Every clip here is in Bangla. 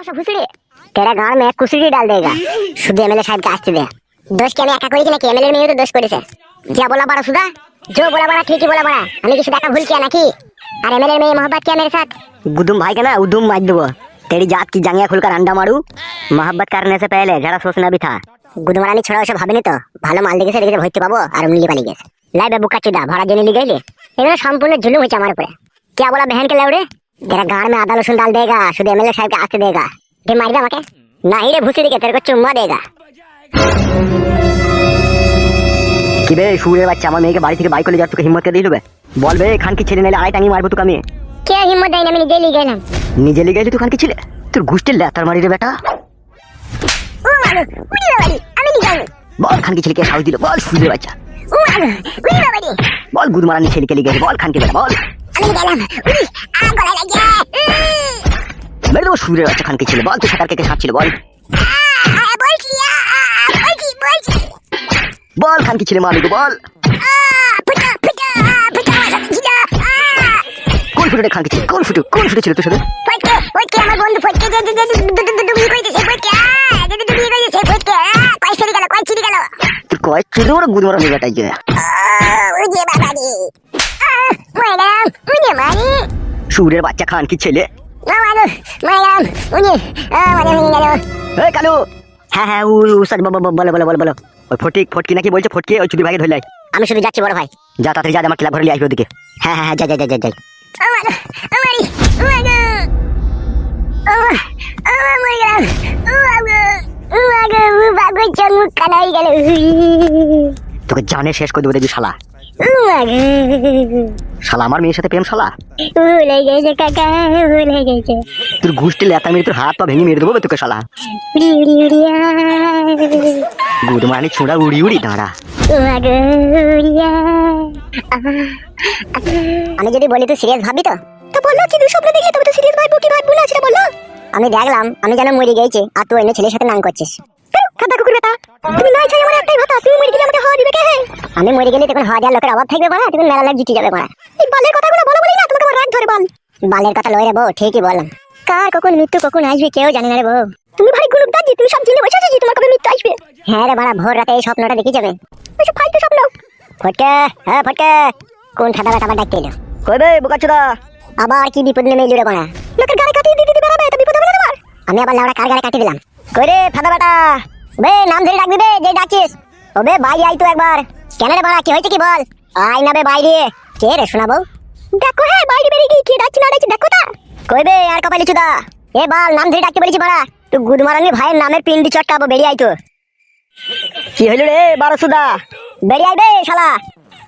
বসো ঘুষড়ি তেরা গাঁড় ডাল শুধু এমএলএ সাহেবকে আসতে দে। দোষ কি আমি একা করেছি নাকি? এমএলএ তো দোষ করেছে। যা বলা আমি ভুল নাকি? মেয়ে ছড়া ওসব তো। ভালো মাল দেখেছে দেখেছে ভরতে পাবো আর উনি পালিয়ে গেছে। লাইবে বুকা চুদা ভাড়া জেনে এগুলো সম্পূর্ণ জুলুম হয়েছে আমার উপরে। কে বলা বেহেনকে লাউড়ে तेरा गाड़ में आधा लहसुन डाल देगा शुद्ध एमएलए साहब के आस्ते देगा ये मार दे আমাকে नहीं रे भूसी दिखे तेरे को चुम्मा देगा কি বে সুরের বাচ্চা আমার মেয়েকে বাড়ি থেকে বাইক করে যাওয়ার তোকে হিম্মত কে দিলবে বল বে খান কি ছেলে নাইলে আড়াই টাঙি মারবো তোকে আমি क्या हिम्मत देने मैं নিজে লিয়ে গেলাম নিজে লিগে গেলি তুই খান কি ছিলে তোর গুষ্টির লেতার মারি রে বেটা ও মাগো উড়ি বাবারি আমি নিয়ে যাবো বল খান কি ছেলেকে সাহস দিল বল সুরের বাচ্চা ও মাগো উড়ি বাবারি বল গুদ মারানি ছেলেকে লিগে বল খান কি বেটা বল আমি গেলাম গলা লাগে মেরে দেবো সুরের বাচ্চা কি বল তুই সাঁতার কেটে সাঁতছিল বল বলছি আ, আ, বলছি বলছি বল খান কি ছেলে বল ছিল আ, কোন ফুটে খানকি ছিল কোন ফুটে কোন ফুটে ছিল তোর সাথে ফটকে ফটকে আমার বন্ধু ফটকে কইতেছে ফটকে কইতেছে ফটকে কয় ছিড়ে গেল কয় ছিড়ে গেল তোর কয় ছেলে ওরা গুদ মারানি যে বাবারি আ, উড়ে সুরের বাচ্চা খান কি ছেলে উড়ে মানে ভেঙে গেল এই কালু হ্যাঁ হ্যাঁ ও উস্তাদ বলো বলো বলো বলো বলো ওই ফটিক ফটকি নাকি বলছে ফটকে ওই চুরি ভাগে ধরলাই আমি শুধু যাচ্ছি বড় ভাই। যা তাড়াতাড়ি যা আমার ক্লাব ঘরে নিয়ে আসবে ওদিকে। হ্যাঁ হ্যাঁ হ্যাঁ যা যা যা যা যা আমার আমারই আমার আমার মরে গেলাম উমাগো উমাগো উমাগো চমু কালাই গেল তোকে জানে শেষ করে দেবো দেখবি শালা। শালা আমার মেয়ের সাথে প্রেম শালা? ভুলে গেছে কাকা ভুলে গেছে। তোর ঘুষটি লেতা মেরে তোর হাত পা ভেঙে মেরে দেবো তোকে শালা। গুদ মারানি ছোঁড়া উড়ি উড়ি দাঁড়া। আমি যদি বলি তুই সিরিয়াস ভাবি তো? তো বলল কি তুই স্বপ্ন দেখলে তবে তো সিরিয়াস ভাববো কি ভাববো না সেটা বলল আমি দেখলাম আমি যেন মরে গেছি আর তুই অন্য ছেলের সাথে নাং করছিস। খাতা কুকুর বেটা তুমি নাই চাই আমার একটাই ভাতা তুমি মরে গেলে আমাকে হাওয়া দিবে কে আমি মরে গেলে তখন হাওয়া দেওয়ার লোকের অভাব থাকবে বলা তখন মেলা লাগ জিতে যাবে বলা। এই বালের কথাগুলো বলো বলি না তোমাকে আমার রাগ ধরে বল। বালের কথা লয় রে বউ ঠিকই বললাম। কার কখন মৃত্যু কখন আসবে কেউ জানে না রে বউ। তুমি ভারী গুলুক দাজি তুমি সব জেনে বসে আছো তোমার কবে মৃত্যু আসবে? হ্যাঁ রে বাড়া ভোর রাতে এই স্বপ্নটা দেখি যাবে। ওইসব ফালতু স্বপ্ন। ফটকে হ্যাঁ ফটকে। কোন ঠাডা বেটা আবার ডাকতে এলো? কই বে বোকাচোদা আবার কি বিপদ নেমে এলো রে বাড়া লোকের গাড়ি কাটিয়ে দিতে দিতে বেড়াবে তো বিপদ হবে না তোমার? আমি আবার লাউড়া কার গাড়ি কাটিয়ে দিলাম? কই রে ফাদা বেটা? বে নাম ধরে ডাকবি বে যে ডাকছিস। ও বে বাইরে আই তো একবার। কেন রে বাড়া কি হয়েছে কি বল? আয় না বে বাইরে। কে রে শোনাবো দেখো হ্যাঁ বাইরে বেরিয়ে গিয়ে কে ডাকছি না ডাকছি দেখো তা। কই বে আর কপালি চুদা? এ বাল নাম ধরে ডাকতে বলেছি বাড়া। তুই গুদমারানি ভাইয়ের নামের পিন্ডি চটকাবো বেরিয়ে আই তো। কি হইল রে বারোসুদা বেরিয়ে আইবে শালা।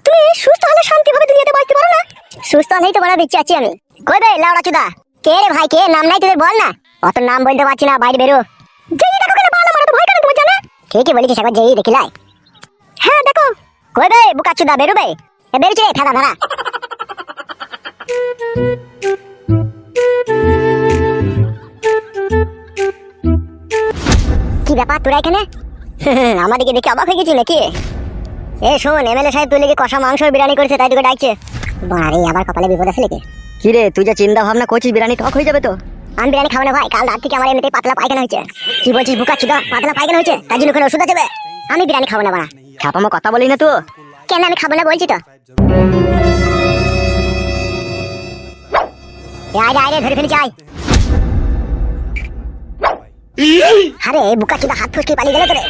তুমি সুস্থ হলে শান্তি ভাবে দুনিয়াতে বাঁচতে পারো না। সুস্থ হলেই তো বড় বিচ্ছি আছি আমি। কই বে লাউড়া চুদা? কে রে ভাই কে? নাম নাই তোদের বল না। অত নাম বলতে পারছি না বাইরে বেরো যেই দেখো কেন বল আমার তো ভয় কেন তোমার জানা ঠিকই বলেছিস একবার যেই দেখিলাই। হ্যাঁ দেখো। কই বে বুকা চুদা বেরো বে। এ বেরোছে ফেদা ধরা কি ব্যাপার তোরা এখানে? আমাদেরকে দেখে অবাক হয়ে গেছি নাকি? এ শোন এমএলএ সাহেব তুই লেগে কষা মাংস বিরিয়ানি করেছে তাই তোকে ডাকছে। বাড়ি আবার কপালে বিপদ আছে নাকি? কি রে তুই যা চিন্তা ভাবনা করছিস বিরিয়ানি টক হয়ে যাবে তো। আমি বিরিয়ানি খাব না ভাই কাল রাত থেকে আমার এমনিতেই পাতলা পায়খানা হয়েছে। কি বলছিস বুকা চুদা পাতলা পায়খানা হয়েছে? তার জন্য কোনো ওষুধ আছে আমি বিরিয়ানি খাব না বাড়া। ছাপামো কথা বলি না তো। কেন আমি খাব না বলছি তো? আয় রে, আয় রে ধরে ফেলেছি আয়। আরে বুকা চুদা হাত ফুসকে পালিয়ে গেল তোরে।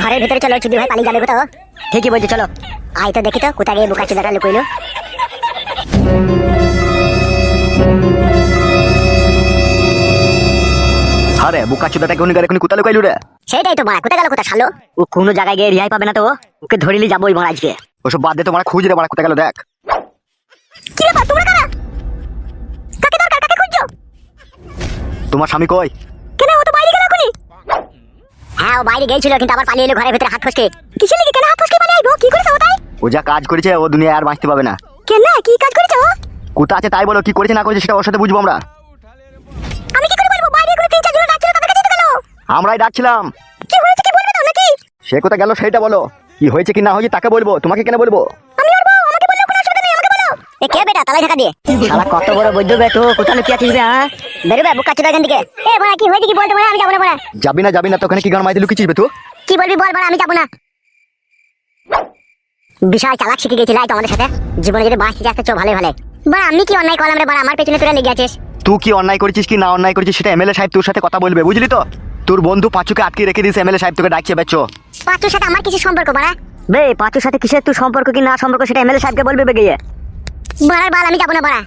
ঘরের ভিতরে চলো চুদি ভাই পালিয়ে যাবে কোথাও ঠিকই বলছি চলো। আয় তো দেখি তো কোথায় গিয়ে বুকা চুদাটা লুকইলো। আরে বুকা চুদাটাকে উনি এখন কোথায় লুকাইলু রে? সেটাই তো মারা কোথায় গেল কোথায় শালো? ও কোনো জায়গায় গিয়ে রিহাই পাবে না তো ওকে ধরিলি যাবোই মারা আজকে। ওসব বাদ দে তো মারা খুঁজ রে মারা কোথায় গেল দেখ। কি ব্যাপার তোমরা কারা? কাকে দরকার কাকে খুঁজছো? তোমার স্বামী কই? কেন ও তো বাইরে গেল এখনই? হ্যাঁ ও বাইরে গেছিল কিন্তু আবার পালিয়ে এলো ঘরের ভিতরে হাত ফসকে। কিসের লিগে কেন হাত ফসকে পালিয়ে আইবো? কি করেছে ও তাই? ও যা কাজ করেছে ও দুনিয়া আর বাঁচতে পাবে না। কেন কি কাজ করেছে ও? কোথা আছে তাই বলো কি করেছে না করেছে সেটা ওর সাথে বুঝব আমরা। আমরাই ডাকছিলাম। কি হয়েছে? কি বলবে তো নাকি সে কোথায় গেল সেটা বলো। কি হয়েছে কি না হয়েছে তাকে বলব? তোমাকে কেন বলব? আমি বউ আমাকে বললেও কোনো অসুবিধা নেই আমাকে বলো। এ কে বেটা তালাই ঢাকা দিয়ে। শালা কত বড় বৈদ্য বে তো কোথায় লুকিয়ে আছিস বে হ্যাঁ? বেরোবে বুকা চোদা থেকে। এ বড়া কি হয়েছে কি বলতে বড়া আমি যাব না বড়া যাবি না যাবি না তোখানে কি গান মাইতে লুকিয়েছিস বে তুই কি বলবি বল বড়া আমি যাব না। বিশাল চালাক শিখে গেছিল তো আমাদের সাথে। জীবনে যদি বাঁচতে তো চো ভালো ভালো বড়া আমি কি অন্যায় করলাম রে বড়া আমার পেছনে তোরা লেগে আছিস? তুই কি অন্যায় করেছিস কি না অন্যায় করেছিস সেটা এমএলএ সাহেব তোর সাথে কথা বলবে বুঝলি তো? তোর বন্ধু পাঁচুকে আটকে রেখে দিয়েছে এমএলএ সাহেব তোকে ডাকছে বেচো। পাঁচুর সাথে আমার কিছু সম্পর্ক বড়া? বে পাঁচুর সাথে কিসের তুই সম্পর্ক কি না সম্পর্ক সেটা এমএলএ সাহেবকে বলবে বে গিয়ে। বড়ার বাল আমি যাব না বড়া।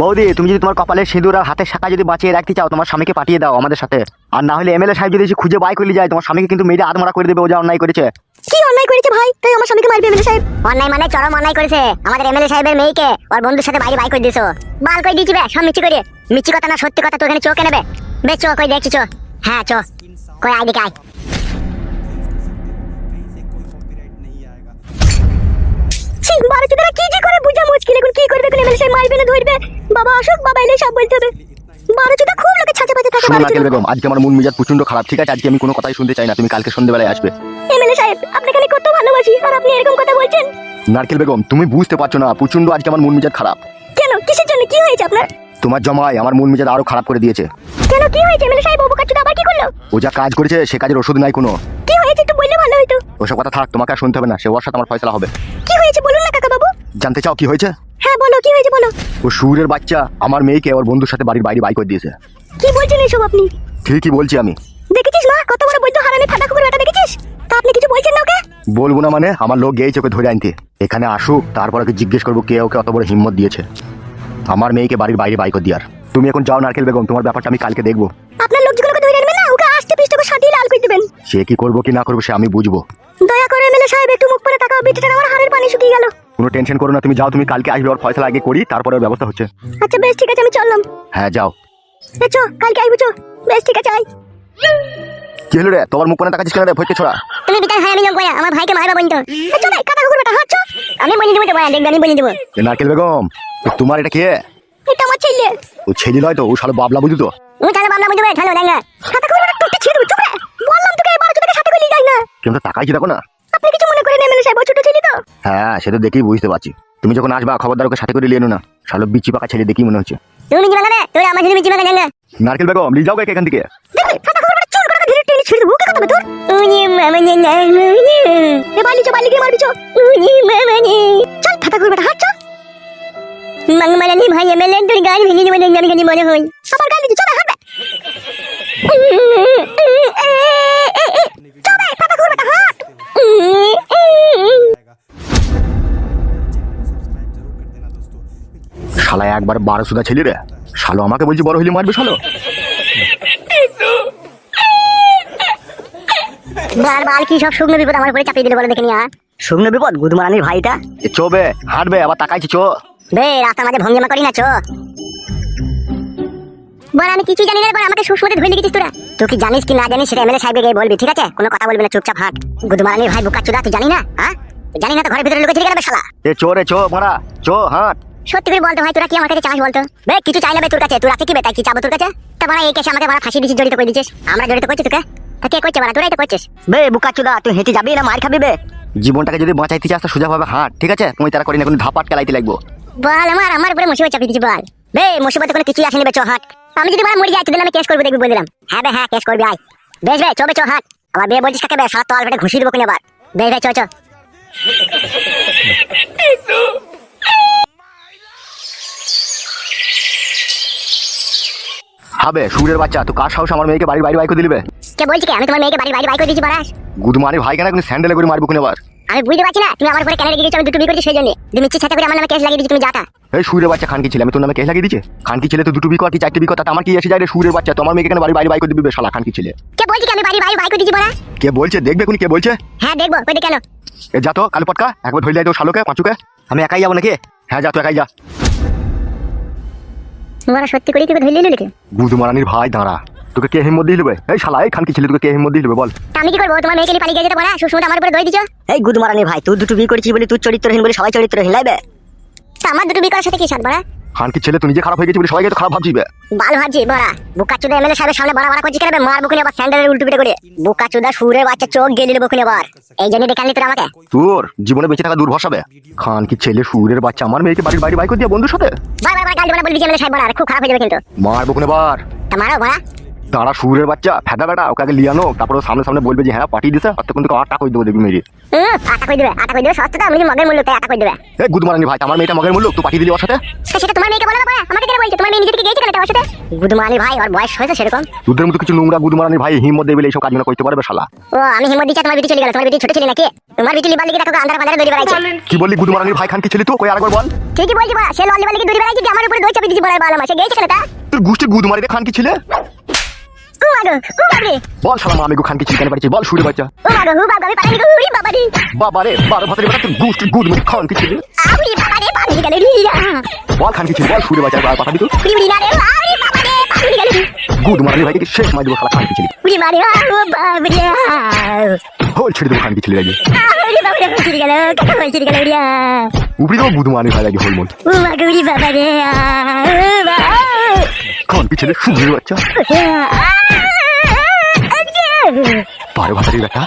বৌদি তুমি যদি তোমার কপালে সিঁদুর আর হাতের শাখা যদি বাঁচিয়ে রাখতে চাও তোমার স্বামীকে পাঠিয়ে দাও আমাদের সাথে। আর না হলে এমএলএ সাহেব যদি এসে খুঁজে বাই করে যায় তোমার স্বামীকে কিন্তু মেয়েটা আদমরা করে দেবে ও যা অন্যায় করেছে। কি অন্যায় করেছে ভাই? তাই আমার স্বামীকে মারবে এমএলএ সাহেব? অন্যায় মানে চরম অন্যায় করেছে। আমাদের এমএলএ সাহেবের মেয়েকে ওর বন্ধুর সাথে বাইরে বাই করে দিছো বাল করে দিয়েছি বে? সব মিছি করে। মিছি কথা না সত্যি কথা তো এখানে চোখে নেবে বে? চো কই দেখছি চো কই আই দিকে আয়। ছি, বারোচোদারা কি যে করে বুঝা মুশকিল? এখন কি করবে কোন এমএলএ সাহেব মারবে না ধরবে। বাবা আসুক বাবা এলে সব বলতে হবে। বারোচোদা খুব লোকে ছাঁচে পাচে থাকে নাকেল বেগম আজকে আমার মন মেজাজ প্রচণ্ড খারাপ ঠিক আছে? আজকে আমি কোনো কথাই শুনতে চাই না তুমি কালকে সন্ধ্যেবেলায় আসবে। এমএলএ সাহেব আপনাকে আমি কত ভালোবাসি আর আপনি এরকম কথা বলছেন? নারকেল বেগম তুমি বুঝতে পারছ না প্রচণ্ড আজকে আমার মন মেজাজ খারাপ। কেন? কিসের জন্য? কি হয়েছে আপনার? তোমার জমায় আমার মন মেজাজ আরও খারাপ করে দিয়েছে। কেন? কি হয়েছে? এমএলএ সাহেব বাবু কাচ্চুদা আবার কি করল ও যা কাজ করেছে সে কাজের ওষুধ নাই কোনো। কি হয়েছে একটু বললে ভালো হতো। ওসব কথা থাক তোমাকে আর শুনতে হবে না সে ওর সাথে আমার ফয়সলা হবে। কি হয়েছে বলুন না কাকা বাবু জানতে চাও কি হয়েছে? হ্যাঁ বলো কি হয়েছে বলো? ও সুরের বাচ্চা আমার মেয়েকে ওর বন্ধুর সাথে বাড়ির বাইরে বাই করে দিয়েছে। কি বলছেন এসব আপনি? ঠিকই বলছি আমি। দেখেছিস মা কত বড় বৈদ্য হারামি ফাটা কুকুর বেটা দেখেছিস? তা আপনি কিছু বলছেন না ওকে? বলব না মানে আমার লোক গিয়েছে ওকে ধরে আনতে। এখানে আসুক তারপর ওকে জিজ্ঞেস করব কে ওকে অত বড় হিম্মত দিয়েছে। আমার মেয়েকে বাড়ির বাইরে বাই করে দিয়ার। তুমি এখন যাও নারকেল বেগম তোমার ব্যাপারটা আমি কালকে দেখব। আপনার সাটিয়ে লাল করে দেবেন। সে কি করব কি না করব সে আমি বুঝব। দয়া করে এমএলএ সাহেব একটু মুখ পরে তাকাও বিটিটা আমার হাড়ের পানি শুকিয়ে গেল। কোনো টেনশন করো না তুমি যাও তুমি কালকে আসবে ওর ফয়সলা আগে করি তারপরে ওর ব্যবস্থা হচ্ছে। আচ্ছা বেশ ঠিক আছে আমি চললাম। হ্যাঁ যাও। চো কালকে আইবো চো। বেশ ঠিক আছে আই কি হলো রে? তোমার মুখ কোনে তাকাচ্ছিস কেন রে ভয়কে ছড়া? তুমি হয় আমি আমার ভাইকে মারবা বন্ধু কুকুর বেটা হাত আমি বলি দেবো তো বয়া দেখবে আমি বলি দেবো। এ নারকেল বেগম তোমার এটা কে? এটা আমার ছেলে। ও ছেলে নয় তো ও শালো বাবলা বুঝি তো? ও তাহলে বাবলা বুঝবে ঠালো দেঙ্গা কাকা কুকুর তোকে ছেড়ে দেবো বললাম তোকে এবার তোকে সাথে করে নিয়ে না। কিন্তু তাকাইছি দেখো না? আপনি কিছু মনে করেন এমএলএ সাহেব ছোট ছেলে তো। হ্যাঁ দেখেই বুঝতে পারছি। তুমি যখন আসবা খবরদার ওকে সাথে করে নিয়ে এনো না। শালো বিচি পাকা ছেলে দেখি মনে হচ্ছে। তুমি জিবা না তুই আমার জন্য নারকেল বেগম নিয়ে যাও এখান থেকে। চুল করে কে বেটা হাত তোর গাড়ি ভেঙে দেবো আমি খালি মনে হই হাঁটবে। হাত শালা একবার বারো সুদা ছেলে রে। শালো আমাকে বলছি বড় হইলে মারবে শালো। বার বার কি সব শুকনো বিপদ আমার উপরে চাপিয়ে দিলে বলে দেখে নিয়া শুকনো বিপদ গুদমারানির ভাইটা? এ চো বে হাঁটবে আবার তাকাইছি চো। বে রাস্তার মাঝে ভঙ্গিমা করি না চো। বল আমি কিছুই জানি না বল আমাকে সুসমতে ধরে লিখেছিস তোরা। তুই কি জানিস কি না জানিস সেটা এমএলএ সাহেবকে গিয়ে বলবি ঠিক আছে? কোনো কথা বলবি না চুপচাপ হাঁট। গুদমারানির ভাই বুকা চুদা তুই জানি না হ্যাঁ জানি না তো ঘরের ভিতরে লুকে ছিড়ে গেল শালা? এ চো রে চো মারা চো হাঁট। সত্যি করে বলতো ভাই তোরা কি আমার কাছে চাস বলতো? বে কিছু চাই না বে তোর কাছে তোর আছে কি বে? তাই কি চাবো তোর কাছে? তা মারা এই কেসে আমাকে মারা ফাঁসি দিছিস জড়িত করে দিছিস। আমরা জড়িত করছি তোকে? তা কে করছে মারা তোরাই তো করছিস। বে বুকা চুদা তুই হেঁটে যাবি না মার খাবি বে? জীবনটাকে যদি বাঁচাইতে চাস তো সোজা ভাবে হাঁট ঠিক আছে? তুমি তারা করি না কোনো ধাপাট কেলাইতে লাগবো। বল আমার আমার উপরে মুসিবত চাপিয়ে দিচ্ছি বল। বে মুসিবতে কোনো কিছুই আসেনি বে চো হাট আমি যদি মারা মরে যাই তোদের আমি কেস করব দেখবি বলে দিলাম হ্যাঁ বে হ্যাঁ কেস করবি আয়। বেশ বে চো বে চো হাট আবার বে বলছিস কাকে বে? সারা তল বেটে ঘুষি দেবো কিনে আবার বেশ বে চো চো হবে সুরের বাচ্চা তো কার সাহস আমার মেয়েকে বাড়ির বাইরে বাইক দিলিবে কে বলছি কি? আমি তোমার মেয়েকে বাড়ি বাড়ি বাই করে দিয়েছি বারাস গুদু মারি ভাই কেন কোনো স্যান্ডেলে করে মারবো কিনে আবার আমি বুঝতে পারছি না তুমি আমার উপরে কেন রেগে গেছো আমি দুটো বিয়ে করছি সেই জন্য। তুমি মিচ্ছি ছাতা করে আমার নামে কেস লাগিয়ে দিচ্ছি তুমি যাতা এই সুরের বাচ্চা খানকি ছেলে আমি তোর নামে কেস লাগিয়ে দিচ্ছে খানকি ছেলে তো দুটো বিকো আর কি চারটে বিকো তাতে আমার কি এসে যায় রে সুরের বাচ্চা? তোমার মেয়েকে কেন বাড়ি বাইরে বাইক দিবে শালা খানকি ছেলে? কে বলছি কি আমি বাড়ি বাড়ি বাই করে দিয়েছি বলা? কে বলছে? দেখবে কোন কে বলছে? হ্যাঁ দেখব ওই কেন? এ যা তো কালো পটকা একবার ধরে তো শালোকে পাঁচুকে। আমি একাই যাব নাকি? হ্যাঁ যা তো একাই যা। তোমরা সত্যি করে তোকে ধরে লিখে গুদু মারানির ভাই দাঁড়া। তোকে কে হিম্মত দিয়ে দেবে? এই শালা এই খানকি ছেলে তোকে কে হিম্মত দিয়ে দেবে? বল। আমি কি করব? তোমার মেয়েকে নিয়ে পালিয়ে গেছে বলা? সুসমত আমার উপরে দই দিছো? এই গুদমারানির ভাই তুই দুটো বিয়ে করেছিস বলে তুই চরিত্রহীন বলে সবাই চরিত্রহীন লাইবে? তা আমার দুটো বিয়ে করার সাথে কি সাথ বলা? খানকি ছেলে তুই নিজে খারাপ হয়ে গেছিস বলে সবাইকে তো খারাপ ভাবছিবে বাল ভাবছি বড়া। বুকা চুদা এমএলএ সাহেবের সামনে বড়া বড়া করছিস কেন মার বুকুনি আবার স্যান্ডেলের উল্টো পিটে করে। বুকা চুদা সুরের বাচ্চা চোখ গেলিল বুকুনি আবার। এই জন্য ডেকে আনলি তোরা আমাকে। তোর জীবনে বেঁচে থাকা দূর ভরসাবে খানকি ছেলে সুরের বাচ্চা আমার মেয়েকে বাড়ির বাইরে বাইক দিয়ে বন্ধুর সাথে? বার বার বার গাল দিবা বলবি যে এমএলএ সাহেব বড়া আর খুব খারাপ হয়ে যাবে কিন্তু। মারবো কোনে বার? তা মারো বড়া। তারা সুরের বাচ্চা ফেদা বেটা ওকে আগে লিয়ানো তারপরে সামনে সামনে বলবে যে হ্যাঁ পাঠিয়ে দিছে আর তখন তোকে দেবো দেখবি মেরে। আটা কই দিবে আটা কই দিবে সস্তা আমি মগের মূল্য তাই আটা কই দিবে। এ গুদমারানি ভাই আমার মেয়েটা মগের মূল্য তুই পাঠিয়ে দিলি ওর সাথে? তা সেটা তোমার মেয়েকে বলে না আমাকে কেন বলছো? তোমার মেয়ে নিজে থেকে গেছে কেন তার সাথে? গুদমানি ভাই আর বয়স হয়েছে সেরকম। তোদের মতো কিছু নোংরা গুদমারানি ভাই হিম্মত দেবে এইসব কাজগুলো করতে পারবে শালা। ও আমি হিম্মত দিচ্ছি তোমার বিটি চলে গেল তোমার বিটি ছোট ছিল নাকি? তোমার বিটি লিবার লিগে দেখো আন্ধার পান্ধারে দৌড়ে বেড়াইছে কি? বললি ভাই খানকি ছেলে তো কই আরেকবার বল। ঠিকই বলছি বড়া সে লল লিবার লিগে দৌড়ে বেড়াইছে আমার উপরে দই চাপি দিয়েছি বড়া বাল আমার সে গেছে কেন তা? তোর গোষ্ঠীর গুদমারি রে খানকি ছেলে? ও মাগো ও বাবারে বল শালা মা আমি গো খানকি চিকেন পাঠিয়েছি বল সুরের বাচ্চা। ও মাগো ও বাবা আমি পানি গো উড়ি বাবারে। বাবা রে বারো ভাতের বেটা তোর গোষ্ঠীর গুদমারি খানকি ছেলে আমি বাবারে পানি গেল রিয়া বল খানকি ছেলে বল সুরের বাচ্চা তো। উড়ি না রে আরে গেল গুদমারানি ভাইকে শেষ মাই দিব খালা খানকি ছেলে উড়ি মারে ও বাবারে হোল ছেড়ে দেবো খানকি ছেলে ভাই রিয়া উপরে দেবো ভাই হোল মন বাবারে আ বাবা খানকি ছেলে সুরের বাচ্চা বারো ভাতের বেটা